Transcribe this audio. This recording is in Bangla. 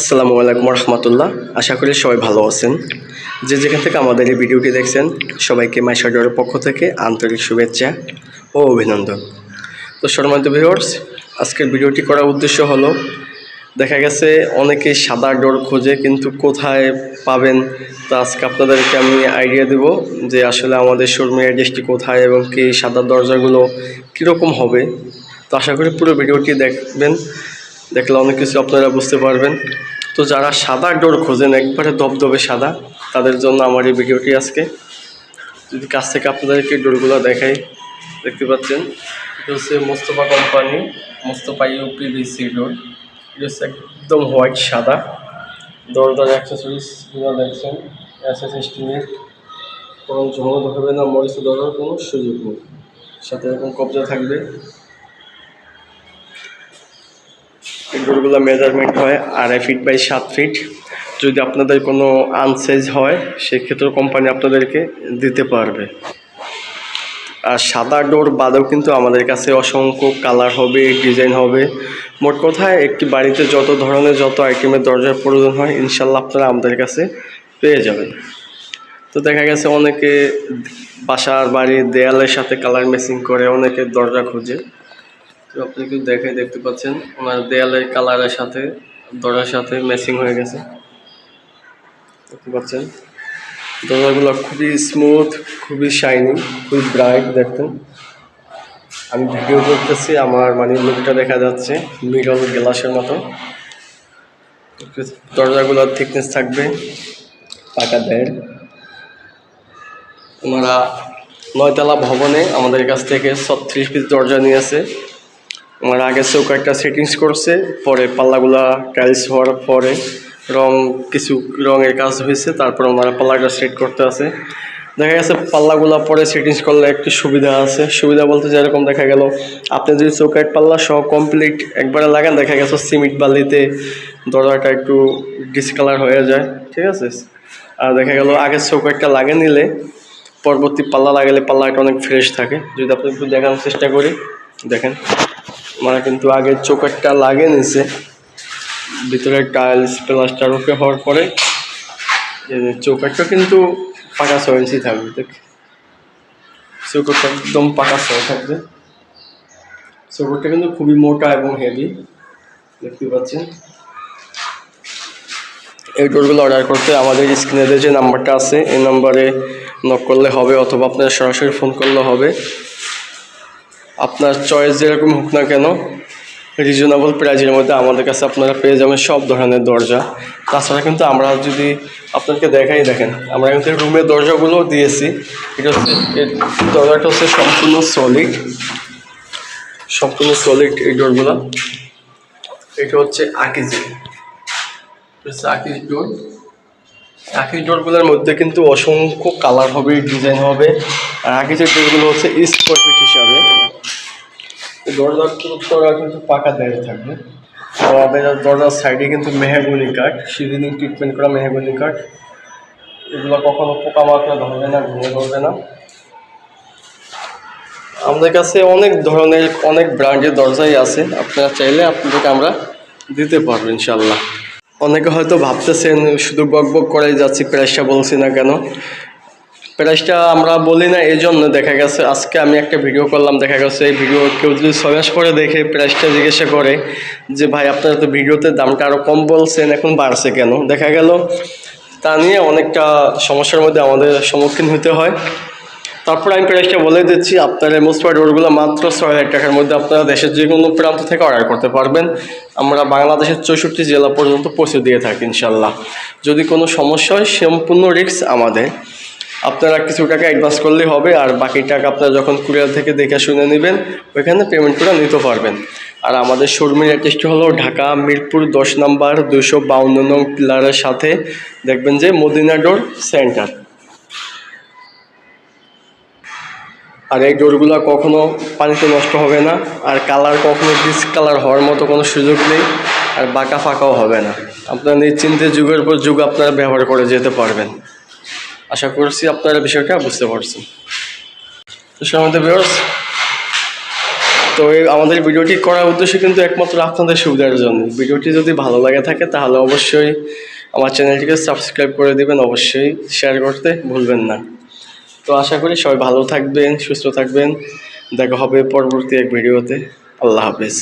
আসসালামু আলাইকুম রহমতুল্লাহ আশা করি সবাই ভালো আছেন। যে যেখান থেকে আমাদের এই ভিডিওটি দেখছেন, সবাইকে মাইশাডরের পক্ষ থেকে আন্তরিক শুভেচ্ছা ও অভিনন্দন। তো সম্মানিত ভিউয়ার্স আজকের ভিডিওটি করার উদ্দেশ্য হলো, দেখা গেছে অনেকে সাদা ডোর খোঁজে কিন্তু কোথায় পাবেন, তো আজকে আপনাদেরকে আমি আইডিয়া দেব যে আসলে আমাদের শোরুমের অ্যাড্রেসটি কোথায় এবং কি সাদা দরজাগুলো কীরকম হবে। তো আশা করি পুরো ভিডিওটি দেখবেন। দেখলে অনেক কিছু আপনারা বুঝতে পারবেন। তো যারা সাদা ডোর খোঁজেন, একবারে দবদবে সাদা, তাদের জন্য আমার এই ভিডিওটি আজকে। যদি কাছ থেকে আপনাদেরকে ডোরগুলো দেখাই, দেখতে পাচ্ছেন, এটা হচ্ছে Mostafa company Mostafa UPVC door. এটা হচ্ছে একদম হোয়াইট সাদা। দরজার অ্যাক্সেসরিজগুলো দেখছেন এসএস স্টিমের কোনো ঝুমো ধরবে না মরিচে ধরার কোনো সুযোগ নেই। সাথে এরকম কবজা থাকবে। এই ডোরগুলো মেজারমেন্ট হয় আড়াই ফিট বাই সাত ফিট যদি আপনাদের কোনো আনসাইজ হয় সেক্ষেত্রেও কোম্পানি আপনাদেরকে দিতে পারবে। আর সাদা ডোর বাদেও কিন্তু আমাদের কাছে অসংখ্য কালার হবে ডিজাইন হবে। মোট কথায় একটি বাড়িতে যত ধরনের যত আইটেমের দরজার প্রয়োজন হয়, ইনশাল্লাহ আপনারা আমাদের কাছে পেয়ে যাবেন। তো দেখা গেছে অনেকে বাসার বাড়ির দেয়ালের সাথে কালার মেসিং করে, অনেকে দরজা খোঁজে। আপনি কিন্তু দেখে দেখতে পাচ্ছেন আমার দেয়ালের কালারের সাথে, দরজার সাথে ম্যাচিং হয়ে গেছে। দেখতে পাচ্ছেন, দরজাগুলো খুবই স্মুথ খুবই শাইনি খুবই ব্রাইট দেখতেন। আমি ভিডিও করতেছি, আমার মানে লুকটা দেখা যাচ্ছে মিরল গ্লাসের মতো। দরজাগুলোর থিকনেস থাকবে, পাকা দেড় ওনারা নয়তলা ভবনে আমাদের কাছ থেকে ছত্রিশ পিস দরজা নিয়েছে আমার আগে চৌকাটটা সেটিংস করছে, পরে পাল্লাগুলা টাইলস হওয়ার পরে রং কিছু রঙের কাজ হয়েছে, তারপর ওনারা পাল্লাটা সেট করতে আছে। দেখা গেছে পাল্লাগুলা পরে সেটিংস করলে একটু সুবিধা আছে। সুবিধা বলতে যেরকম দেখা গেল, আপনি যদি চৌকাট পাল্লা সহ কমপ্লিট একবারে লাগান, দেখা গেছে সিমেন্ট বালিতে দরজাটা একটু ডিসকালার হয়ে যায়, ঠিক আছে? আর দেখা গেল আগের চৌকাটটা লাগে নিলে, পরবর্তী পাল্লা লাগালে পাল্লাটা অনেক ফ্রেশ থাকে। যদি আপনি একটু দেখানোর চেষ্টা করি, দেখেন। আমরা কিন্তু আগে চৌকাটটা লাগিয়ে নিছে। ভিতরে টাইলস প্লাস্টার ওকে হওয়ার পরে চৌকাটটা কিন্তু পাকা ছয় ইঞ্চি থাকবে, দেখ। চৌকাটটা একদম পাকা ছয় থাকবে। চৌকাটটা কিন্তু খুবই মোটা এবং হেভি দেখতে পাচ্ছেন। এই ডোরগুলো অর্ডার করতে আমাদের স্ক্রিনে যে নাম্বারটা আছে, এই নাম্বারে নক করলে হবে অথবা আপনার সরাসরি ফোন করলে হবে। আপনার চয়েস যেরকম হোক না কেন রিজনেবল প্রাইজের মধ্যে আমাদের কাছে আপনারা পেয়ে যাবেন সব ধরনের দরজা। তাছাড়া কিন্তু আমরা যদি আপনাকে দেখাই, দেখেন, আমরা কিন্তু রুমের দরজাগুলো দিয়েছি। এটা হচ্ছে দরজাটা হচ্ছে সম্পূর্ণ সলিড সম্পূর্ণ সলিড এই ডোরগুলো এটা হচ্ছে আকিজি হচ্ছে আকিজ ডোর আকিজ ডোরগুলোর মধ্যে কিন্তু অসংখ্য কালার হবে ডিজাইন হবে। আর আকিজের ডোরগুলো হচ্ছে স্কোয়ার ফিট হিসাবে। দরজার উত্তরা কিন্তু পাকা দাঁড়িয়ে থাকবে। আর আমাদের দরজার সাইডে কিন্তু মেহাগুনি কাঠ সিজনিং ট্রিটমেন্ট করা মেহাগুনি কাঠ। এগুলো কখনো পোকামাকড় ধরবে না, ঘুরে ধরবে না। আমাদের কাছে অনেক ধরনের, অনেক ব্র্যান্ডের দরজাই আছে। আপনারা চাইলে আপনাদেরকে আমরা দিতে পারব ইনশাল্লাহ অনেকে হয়তো ভাবতেছেন, শুধু বক বক করাই যাচ্ছি প্রাইসটা বলছি না কেন। প্রাইসটা আমরা বলি না এই জন্য দেখা গেছে আজকে আমি একটা ভিডিও করলাম। দেখা গেছে এই ভিডিও কেউ যদি ছয় করে দেখে প্রাইসটা জিজ্ঞাসা করে যে, ভাই, আপনারা তো ভিডিওতে দামটা আরও কম বলছেন, এখন বাড়ছে কেন? দেখা গেল, তা নিয়ে অনেকটা সমস্যার মধ্যে আমাদের সম্মুখীন হতে হয়। তারপর আমি প্রাইসটা বলে দিচ্ছি, আপনার মোস্ট ডোরগুলো মাত্র ছয় হাজার টাকার মধ্যে আপনারা দেশের যে কোনো প্রান্ত থেকে অর্ডার করতে পারবেন। আমরা বাংলাদেশের চৌষট্টি জেলা পর্যন্ত পৌঁছে দিয়ে থাকি ইনশাল্লাহ যদি কোনো সমস্যা হয়, সম্পূর্ণ রিস্ক আমাদের। আপনারা কিছু টাকা অ্যাডভান্স করলেই হবে, আর বাকি টাকা আপনারা যখন কুরিয়ার থেকে দেখে শুনে নেবেন, ওইখানে পেমেন্ট করে নিতে পারবেন। আর আমাদের শোরুমের অ্যাড্রেসটি হলো ঢাকা মিরপুর দশ নম্বর দুশো বাউন্ন নং পিলারের সাথে। দেখবেন যে মদিনা ডোর সেন্টার আর এই ডোরগুলো কখনো পানিতে নষ্ট হবে না, আর কালার কখনো ডিসকালার হওয়ার মতো কোনো সুযোগ নেই, আর বাঁকা ফাঁকাও হবে না। আপনার নিশ্চিন্তে যুগের পর যুগ আপনারা ব্যবহার করে যেতে পারবেন। আশা করছি আপনারা বিষয়টা বুঝতে পারছেন। তো সমান্ত ভিউয়ার্স তো এই আমাদের ভিডিওটি করার উদ্দেশ্য কিন্তু একমাত্র আপনাদের সুবিধার জন্য। ভিডিওটি যদি ভালো লাগে থাকে, তাহলে অবশ্যই আমার চ্যানেলটিকে সাবস্ক্রাইব করে দিবেন, অবশ্যই শেয়ার করতে ভুলবেন না। তো আশা করি সবাই ভালো থাকবেন, সুস্থ থাকবেন। দেখা হবে পরবর্তী এক ভিডিওতে। আল্লাহ হাফেজ।